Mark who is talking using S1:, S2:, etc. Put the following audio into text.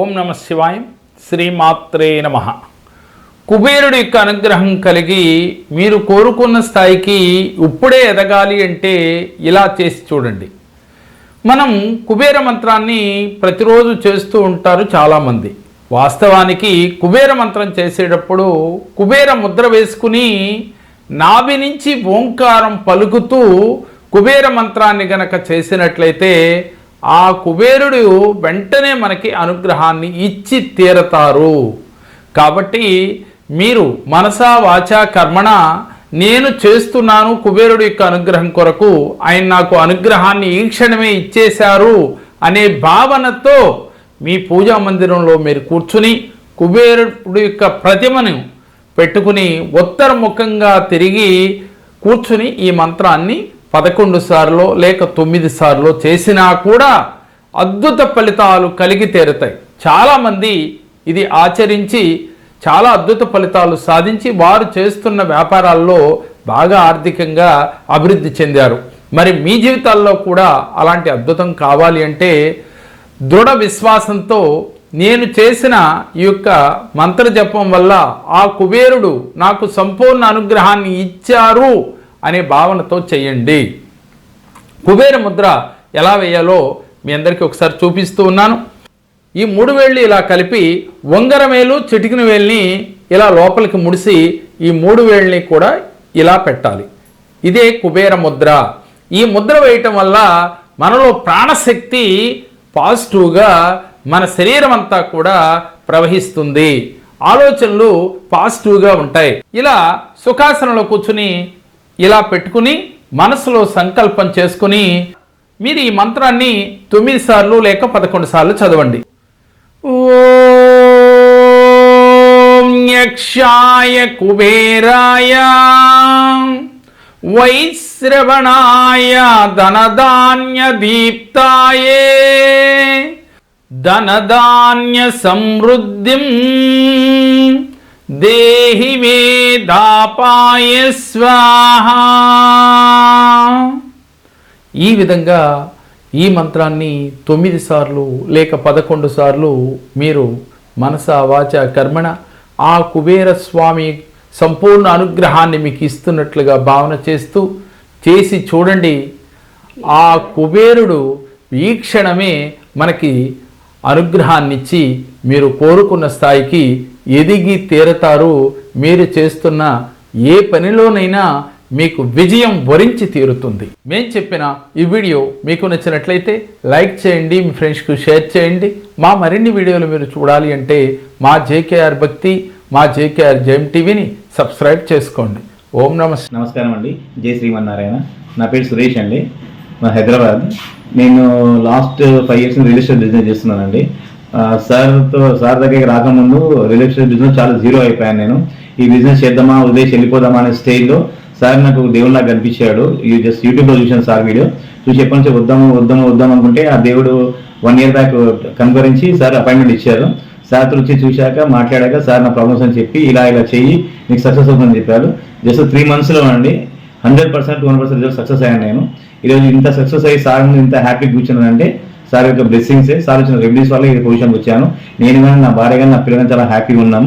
S1: ఓం నమ శివాయ శ్రీమాత్రే నమ. కుబేరుడి యొక్క అనుగ్రహం కలిగి మీరు కోరుకున్న స్థాయికి ఇప్పుడే ఎదగాలి అంటే ఇలా చేసి చూడండి. మనం కుబేర మంత్రాన్ని ప్రతిరోజు చేస్తూ ఉంటారు చాలామంది. వాస్తవానికి కుబేర మంత్రం చేసేటప్పుడు కుబేర ముద్ర వేసుకుని నాభి నుంచి ఓంకారం పలుకుతూ కుబేర మంత్రాన్ని గనక చేసినట్లయితే ఆ కుబేరుడు వెంటనే మనకి అనుగ్రహాన్ని ఇచ్చి తీరతారు. కాబట్టి మీరు మనసా వాచా కర్మణ నేను చేస్తున్నాను కుబేరుడి యొక్క అనుగ్రహం కొరకు ఆయన నాకు అనుగ్రహాన్ని ఈ క్షణమే ఇచ్చేశారు అనే భావనతో మీ పూజా మందిరంలో మీరు కూర్చుని కుబేరుడి యొక్క ప్రతిమను పెట్టుకుని ఉత్తరముఖంగా తిరిగి కూర్చుని ఈ మంత్రాన్ని పదకొండు సార్లు లేక తొమ్మిది సార్లు చేసినా కూడా అద్భుత ఫలితాలు కలిగి తీరుతాయి. చాలామంది ఇది ఆచరించి చాలా అద్భుత ఫలితాలు సాధించి వారు చేస్తున్న వ్యాపారాల్లో బాగా ఆర్థికంగా అభివృద్ధి చెందారు. మరి మీ జీవితాల్లో కూడా అలాంటి అద్భుతం కావాలి అంటే దృఢ విశ్వాసంతో నేను చేసిన ఈ యొక్క మంత్రజపం వల్ల ఆ కుబేరుడు నాకు సంపూర్ణ అనుగ్రహాన్ని ఇచ్చారు. అనే భావనతో చేయండి. కుబేర ముద్ర ఎలా వేయాలో మీ అందరికీ ఒకసారి చూపిస్తూ ఉన్నాను. ఈ మూడు వేళ్ళు ఇలా కలిపి వంగరమేలు చిటికిన వేల్ని ఇలా లోపలికి ముడిసి ఈ మూడు వేళ్ళని కూడా ఇలా పెట్టాలి. ఇదే కుబేర ముద్ర. ఈ ముద్ర వేయటం వల్ల మనలో ప్రాణశక్తి పాజిటివ్గా మన శరీరం అంతా కూడా ప్రవహిస్తుంది. ఆలోచనలు పాజిటివ్గా ఉంటాయి. ఇలా సుఖాసనంలో కూర్చుని ఇలా పెట్టుకుని మనసులో సంకల్పం చేసుకుని మీరు ఈ మంత్రాన్ని తొమ్మిది సార్లు లేక పదకొండు సార్లు చదవండి. ఓం యక్షాయ కుబేరాయ వైశ్రవణాయ ధనధాన్య దీప్తాయే ధనధాన్య సమృద్ధిం దేహి మే దాపాయ స్వాహ. ఈ విధంగా ఈ మంత్రాన్ని తొమ్మిది సార్లు లేక పదకొండు సార్లు మీరు మనస వాచ కర్మణ ఆ కుబేర స్వామి సంపూర్ణ అనుగ్రహాన్ని మీకు ఇస్తున్నట్లుగా భావన చేస్తూ చేసి చూడండి. ఆ కుబేరుడు ఈ క్షణమే మనకి అనుగ్రహాన్నిచ్చి మీరు కోరుకున్న స్థాయికి ఎదిగి తీరతారు. మీరు చేస్తున్న ఏ పనిలోనైనా మీకు విజయం వరించి తీరుతుంది. మేము చెప్పిన ఈ వీడియో మీకు నచ్చినట్లయితే లైక్ చేయండి మీ ఫ్రెండ్స్కు షేర్ చేయండి. మా మరిన్ని వీడియోలు మీరు చూడాలి అంటే మా జేకేఆర్ భక్తి మా జేకేఆర్ జెమ్ టీవీని సబ్స్క్రైబ్ చేసుకోండి. ఓం నమస్
S2: నమస్కారం అండి. జై శ్రీమన్నారాయణ. నా పేరు సురేష్ అండి. మా హైదరాబాద్. నేను last five years real estate business చేస్తున్నానండి. సార్తో సార్ దగ్గరికి రాకముందు రియల్ ఎస్టేట్ బిజినెస్ చాలా జీరో అయిపోయాను నేను. ఈ బిజినెస్ చేద్దామా ఉదయం వెళ్ళిపోదామా అనే స్టేజ్లో సార్ నాకు దేవుళ్ళ కనిపించాడు. ఈ జస్ట్ యూట్యూబ్లో చూశాను సార్ వీడియో. చూసి ఎప్పటి నుంచి వద్దాము వద్దాము వద్దాం అనుకుంటే ఆ దేవుడు వన్ ఇయర్ బ్యాక్ కనుకరించి సార్ అపాయింట్మెంట్ ఇచ్చారు. సార్ వచ్చి చూశాక మాట్లాడాక సార్ నా ప్రాబ్లమ్స్ అని చెప్పి ఇలా ఇలా చెయ్యి నీకు సక్సెస్ అవుతుందని చెప్పారు. జస్ట్ త్రీ మంత్స్లో అండి hundred percent two hundred percent result success అయ్యాను నేను. ఈరోజు ఇంత సక్సెస్ అయ్యి సార్ ఇంత హ్యాపీ కూర్చున్నానంటే సార్ యొక్క బ్లెస్సింగ్సే సార్ వచ్చిన రెమెడీస్ వల్ల ఈ పొజిషన్ వచ్చాను. నేను కానీ నా భార్య కానీ నా పిల్లలు చాలా హ్యాపీగా ఉన్నాము.